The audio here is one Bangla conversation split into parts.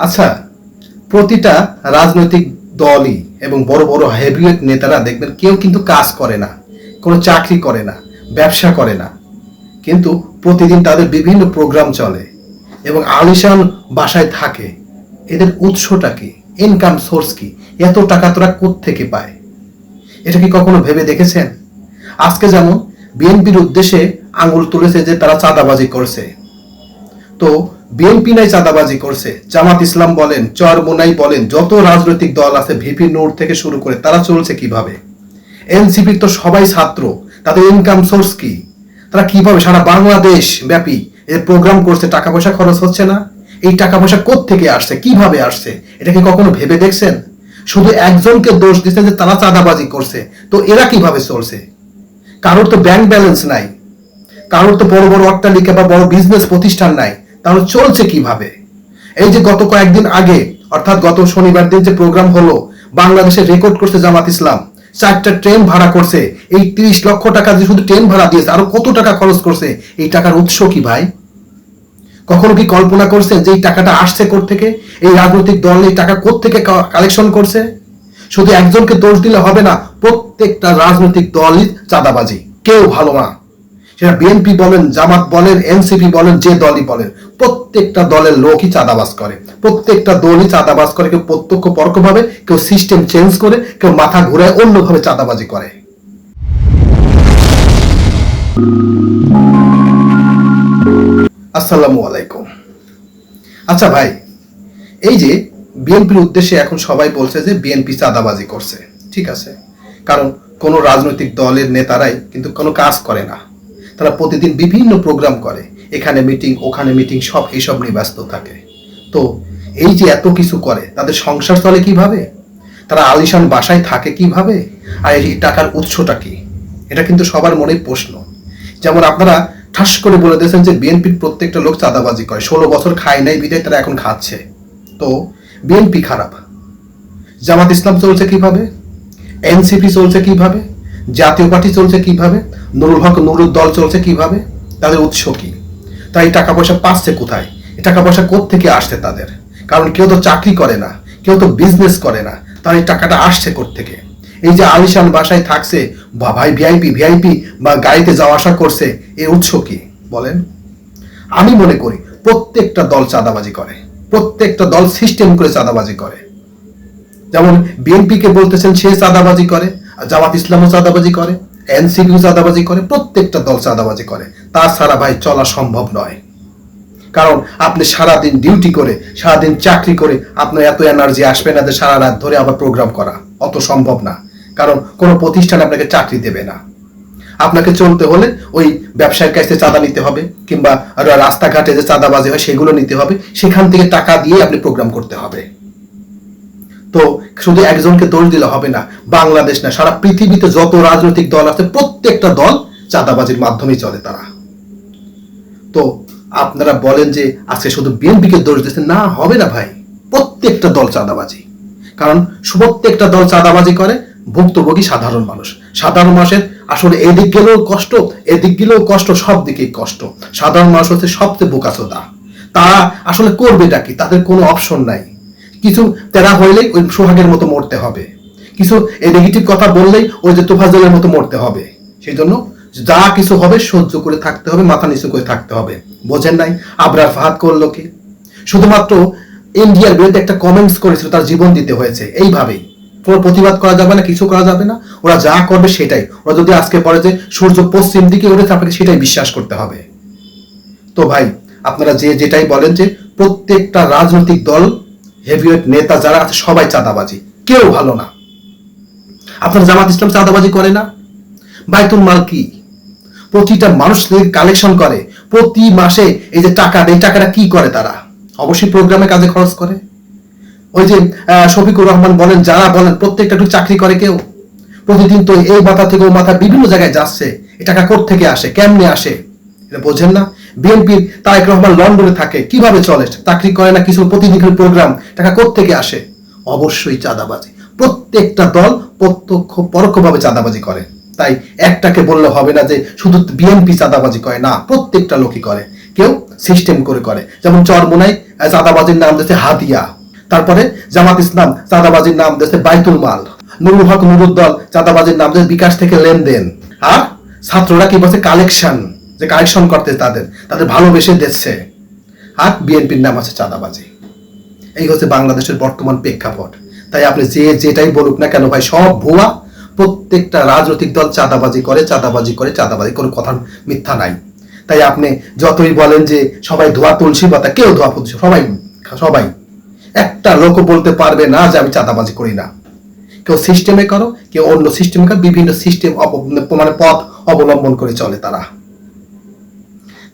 আচ্ছা প্রতিটা রাজনৈতিক দলই এবং বড় বড় হেভিওয়েট নেতারা দেখবেন কেউ কিন্তু কাজ করে না, কোনো চাকরি করে না, ব্যবসা করে না। কিন্তু প্রতিদিন তাদের বিভিন্ন প্রোগ্রাম চলে এবং আলিশান বাসায় থাকে। এদের উৎসটা কি? ইনকাম সোর্স কি? এত টাকা তোরা থেকে পায়? এটা কি কখনো ভেবে দেখেছেন? আজকে যেমন বিএনপির উদ্দেশ্যে আঙুল তুলেছে যে তারা চাঁদাবাজি করছে। তো বিএনপি নাই চাঁদাবাজি করছে। জামাত ইসলাম বলেন চরমোনাই বলেন, যত রাজনৈতিক দল আছে, ভিপি নোট থেকে শুরু করে তারা চলছে কীভাবে? এনসিপির তো সবাই ছাত্র, তাদের ইনকাম সোর্স কি? তারা কীভাবে সারা বাংলাদেশ ব্যাপী এর প্রোগ্রাম করছে টাকা পয়সা খরচ হচ্ছে না? এই টাকা পয়সা থেকে আসছে, কীভাবে আসছে? এটা কি কখনো ভেবে দেখছেন? শুধু একজনকে দোষ দিচ্ছেন যে তারা চাঁদাবাজি করছে, তো এরা কীভাবে চলছে? কারোর তো ব্যাংক ব্যালেন্স নাই, কারোর তো বড় বড় অট্টালিকা বা বড় বিজনেস প্রতিষ্ঠান নাই তাহলে চলছে কীভাবে? এই যে গত কয়েকদিন আগে, অর্থাৎ গত শনিবার দিন যে প্রোগ্রাম হলো, বাংলাদেশে রেকর্ড করছে জামাত ইসলাম। চারটা ট্রেন ভাড়া করছে। এই তিরিশ লক্ষ টাকা যে শুধু ট্রেন ভাড়া দিয়েছে, আরও কত টাকা খরচ করছে? এই টাকার উৎস কি ভাই? কখনো কি কল্পনা করছেন যে এই টাকাটা আসছে থেকে এই রাজনৈতিক দল এই টাকা থেকে কালেকশন করছে? শুধু একজনকে দোষ দিলে হবে না, প্রত্যেকটা রাজনৈতিক দলই চাঁদাবাজি। কেউ ভালো না। সেটা বিএনপি বলেন, জামাত বলেন এনসিপি বলেন, যে দলই বলেন, প্রত্যেকটা দলের লোকই চাঁদাবাজ করে। প্রত্যেকটা দলই চাঁদাবাজ করে, কেউ প্রত্যক্ষ পরোক্ষভাবে, কেউ সিস্টেম চেঞ্জ করে, কেউ মাথা ঘুরে অন্যভাবে চাঁদাবাজি করে। আসসালামু আলাইকুম। আচ্ছা ভাই, এই যে বিএনপির উদ্দেশ্যে এখন সবাই বলছে যে বিএনপি চাঁদাবাজি করছে, ঠিক আছে? কারণ কোনো রাজনৈতিক দলের নেতারাই কিন্তু কোনো কাজ করে না। তারা প্রতিদিন বিভিন্ন প্রোগ্রাম করে। এখানে মিটিং ওখানে মিটিং সব এইসব নিয়ে ব্যস্ত থাকে। তো এই যে এত কিছু করে, তাদের সংসার চলে কীভাবে? তারা আলিশান বাসায় থাকে কীভাবে? আর এই টাকার উৎসটা কি? এটা কিন্তু সবার মনে প্রশ্ন। যেমন আপনারা ঠাস করে বলে দিয়েছেন যে বিএনপির প্রত্যেকটা লোক চাঁদাবাজি করে। ষোলো বছর খায় নাই, বিদায় তারা এখন খাচ্ছে। তো বিএনপি খারাপ। জামাত ইসলাম চলছে কীভাবে? এনসিপি চলছে কীভাবে? জাতীয় পার্টি চলছে কীভাবে? নুরুল হক নুরুল দল চলছে কীভাবে? তাদের উৎস কি? তাই টাকা পয়সা পাচ্ছে কোথায়? এই টাকা পয়সা থেকে আসছে তাদের? কারণ কেউ তো চাকরি করে না, কেউ তো বিজনেস করে না, তার এই টাকাটা আসছে থেকে এই যে আলিশান বাসায় থাকছে বা ভাই ভিআইপি ভিআইপি বা গাড়িতে যাওয়া আসা করছে এর উৎস কি? বলেন। আমি মনে করি প্রত্যেকটা দল চাঁদাবাজি করে, প্রত্যেকটা দল সিস্টেম করে চাঁদাবাজি করে। যেমন বিএনপিকে বলতেছেন সে চাঁদাবাজি করে জামাত ইসলামও চাঁদাবাজি করে, এনসিপিও চাঁদাবাজি করে, প্রত্যেকটা দল চাঁদাবাজি করে। তাছাড়া ভাই, চলা সম্ভব নয়। কারণ আপনি সারাদিন ডিউটি করে, সারাদিন চাকরি করে, আপনার এত এনার্জি আসবে না যে সারা রাত ধরে আবার প্রোগ্রাম করা। অত সম্ভব না। কারণ কোনো প্রতিষ্ঠান আপনাকে চাকরি দেবে না। আপনাকে চলতে হলে ওই ব্যবসায়ীর কাছে চাঁদা নিতে হবে, কিংবা রাস্তাঘাটে যে চাঁদাবাজি হয় সেগুলো নিতে হবে। সেখান থেকে টাকা দিয়ে আপনি প্রোগ্রাম করতে হবে। তো শুধু একজনকে দোষ দিলে হবে না, বাংলাদেশ না, সারা পৃথিবীতে যত রাজনৈতিক দল আছে, প্রত্যেকটা দল চাঁদাবাজির মাধ্যমেই চলে তারা। তো আপনারা বলেন যে আজকে শুধু বিএনপিকে দোষ দিচ্ছেন না, হবে না ভাই। প্রত্যেকটা দল চাঁদাবাজি। কারণ প্রত্যেকটা দল চাঁদাবাজি করে, ভুক্তভোগী সাধারণ মানুষ। সাধারণ মানুষের আসলে এদিক গেলেও কষ্ট, এদিক গেলেও কষ্ট, সব দিকেই কষ্ট। সাধারণ মানুষ হচ্ছে সবচেয়ে বোকাচোদা। তারা আসলে করবেটা কি? তাদের কোনো অপশন নাই। কিছু তেরা হইলেই ওই সোহাগের মতো মরতে হবে। কিছু এই নেগেটিভ কথা বললেই ওই যে তোফাজলের মতো মরতে হবে। সেই জন্য যা কিছু হবে সহ্য করে থাকতে হবে, মাথা নিচু করে থাকতে হবে। বোঝেন নাই? আবরার ফাহাদ করল কি? শুধুমাত্র ইন্ডিয়ার বিরুদ্ধে একটা কমেন্টস করেছিল, তার জীবন দিতে হয়েছে। এইভাবেই। কোনো প্রতিবাদ করা যাবে না, কিছু করা যাবে না। ওরা যা করবে সেটাই। ওরা যদি আজকে পরে যে সূর্য পশ্চিম দিকে উঠেছে, আপনাকে সেটাই বিশ্বাস করতে হবে। তো ভাই, আপনারা যে যেটাই বলেন যে প্রত্যেকটা রাজনৈতিক দল হেভিওয়েট নেতা যারা আছে, সবাই চাঁদাবাজি। কেউ ভালো না। আপনার জামাত ইসলাম চাঁদাবাজি করে না? বাইতুল মাল কি? প্রতিটা মানুষ কালেকশন করে। প্রতি মাসে এই যে টাকা এই টাকাটা কি করে তারা? অবশ্যই প্রোগ্রামে কাজে খরচ করে। ওই যে শফিকুর রহমান বলেন, যারা বলেন, প্রত্যেকটা একটু চাকরি করে কেউ? প্রতিদিন তো এই মাথা থেকে ও মাথা বিভিন্ন জায়গায় যাচ্ছে। এ টাকা থেকে আসে? কেমনে আসে? এটা বোঝেন না? বিএনপির তারেক রহমান লন্ডনে থাকে, কীভাবে চলে? চাকরি করে না, কিছু প্রতিদিনের প্রোগ্রাম টাকা থেকে আসে? অবশ্যই চাঁদাবাজি। প্রত্যেকটা দল প্রত্যক্ষ, পরোক্ষভাবে চাঁদাবাজি করে। তাই একটাকে বললে হবে না যে শুধু বিএনপি চাঁদাবাজি করে না, প্রত্যেকটা লোকই করে। কেউ সিস্টেম করে করে। যেমন চরমোনাই চাঁদাবাজির নাম দিয়েছে হাদিয়া তারপরে জামাত ইসলাম, চাঁদাবাজির নাম দিয়েছে বাইতুল মাল। নুরুল হক নুরুদ্দল, চাঁদাবাজির নাম দিয়েছে বিকাশ থেকে লেনদেন। আর ছাত্ররা কি বলছে? কালেকশন যে কালেকশন করতে তাদের তাদের ভালোবেসে দিচ্ছে। আর বিএনপির নাম আছে চাঁদাবাজি। এই হচ্ছে বাংলাদেশের বর্তমান প্রেক্ষাপট। তাই আপনি যে যেটাই বলুক না কেন ভাই, সব ভুয়া। প্রত্যেকটা রাজনৈতিক দল চাঁদাবাজি করে চাঁদাবাজি করে, চাঁদাবাজি, কোনো কথা মিথ্যা নাই। তাই আপনি যতই বলেন যে সবাই ধোয়া তুলসী পাতা, কেউ ধোয়া তুলসী সবাই সবাই। একটা লোকও বলতে পারবে না যে আমি চাঁদাবাজি করি না। কেউ সিস্টেমে করো, কেউ অন্য সিস্টেমে করো, বিভিন্ন সিস্টেম মানে পথ অবলম্বন করে চলে তারা।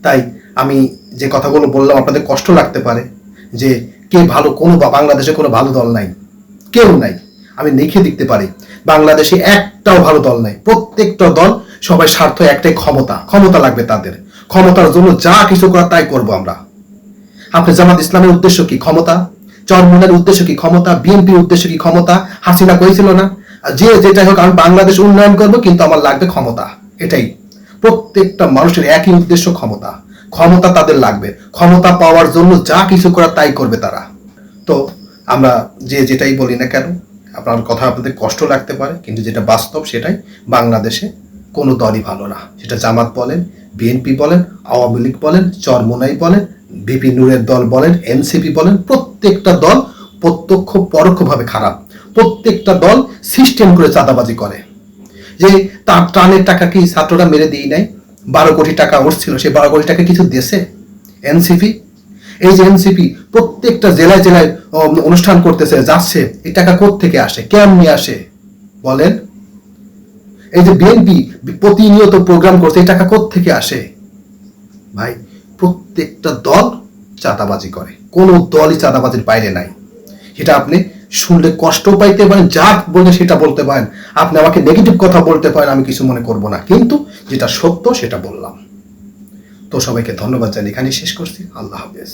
তাই আমি যে কথাগুলো বললাম, আপনাদের কষ্ট লাগতে পারে যে কে ভালো কোনো বাংলাদেশে কোনো ভালো দল নাই। কেউ নাই। আমি লিখে দিতে পারি, বাংলাদেশে একটাও ভালো দল নাই। প্রত্যেকটা দল সবাই স্বার্থ একটাই ক্ষমতা। ক্ষমতা লাগবে তাদের। ক্ষমতার জন্য যা কিছু করার তাই করব আমরা। আপনি জামাত ইসলামের উদ্দেশ্য কি? ক্ষমতা? চরমুনের উদ্দেশ্য কি ক্ষমতা? বিএনপির উদ্দেশ্য কি ক্ষমতা? হাসিনা কইছিল না? যে যেটাই হোক, আমি বাংলাদেশ উন্নয়ন করব, কিন্তু আমার লাগবে ক্ষমতা। এটাই। প্রত্যেকটা মানুষের একই উদ্দেশ্য ক্ষমতা। ক্ষমতা তাদের লাগবে। ক্ষমতা পাওয়ার জন্য যা কিছু করার তাই করবে তারা। তো আমরা যে যেটাই বলি না কেন, আপনার কথা আপনাদের কষ্ট লাগতে পারে, কিন্তু যেটা বাস্তব সেটাই বাংলাদেশে কোনো দলই ভালো না। সেটা জামাত বলেন, বিএনপি বলেন, আওয়ামী লীগ বলেন, চরমোনাই বলেন, বিপি নূরের দল বলেন, এনসিপি বলেন, প্রত্যেকটা দল প্রত্যক্ষ পরোক্ষভাবে খারাপ। প্রত্যেকটা দল সিস্টেম করে চাঁদাবাজি করে। যে তার ত্রাণের টাকা কি ছাত্ররা মেরে দিই নাই? বারো কোটি টাকা উঠছিল সেই বারো কোটি টাকা কিছু দেশে এনসিপি? এই যে এনসিপি প্রত্যেকটা জেলায় জেলায় অনুষ্ঠান করতেছে, যাচ্ছে এই টাকা থেকে আসে? কেমনি আসে? বলেন। এই যে বিএনপি প্রতিনিয়ত প্রোগ্রাম করছে এই টাকা থেকে আসে? ভাই, প্রত্যেকটা দল চাঁদাবাজি করে। কোনো দলই চাঁদাবাজির বাইরে নাই। এটা আপনি শুনলে কষ্ট পাইতে পারেন, যা বলে সেটা বলতে পারেন। আপনি আমাকে নেগেটিভ কথা বলতে পারেন, আমি কিছু মনে করব না। কিন্তু যেটা সত্য, সেটা বললাম। তো সবাইকে ধন্যবাদ জানি এখানেই শেষ করছি। আল্লাহ হাফেজ।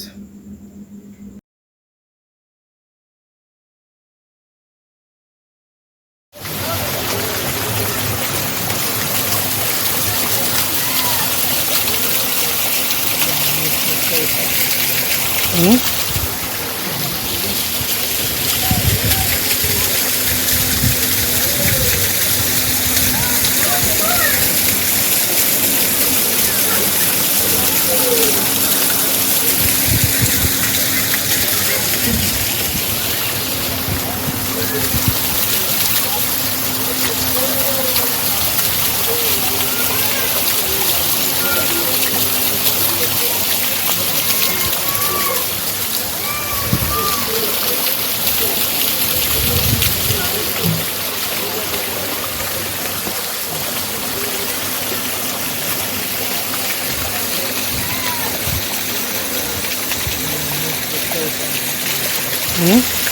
嗯。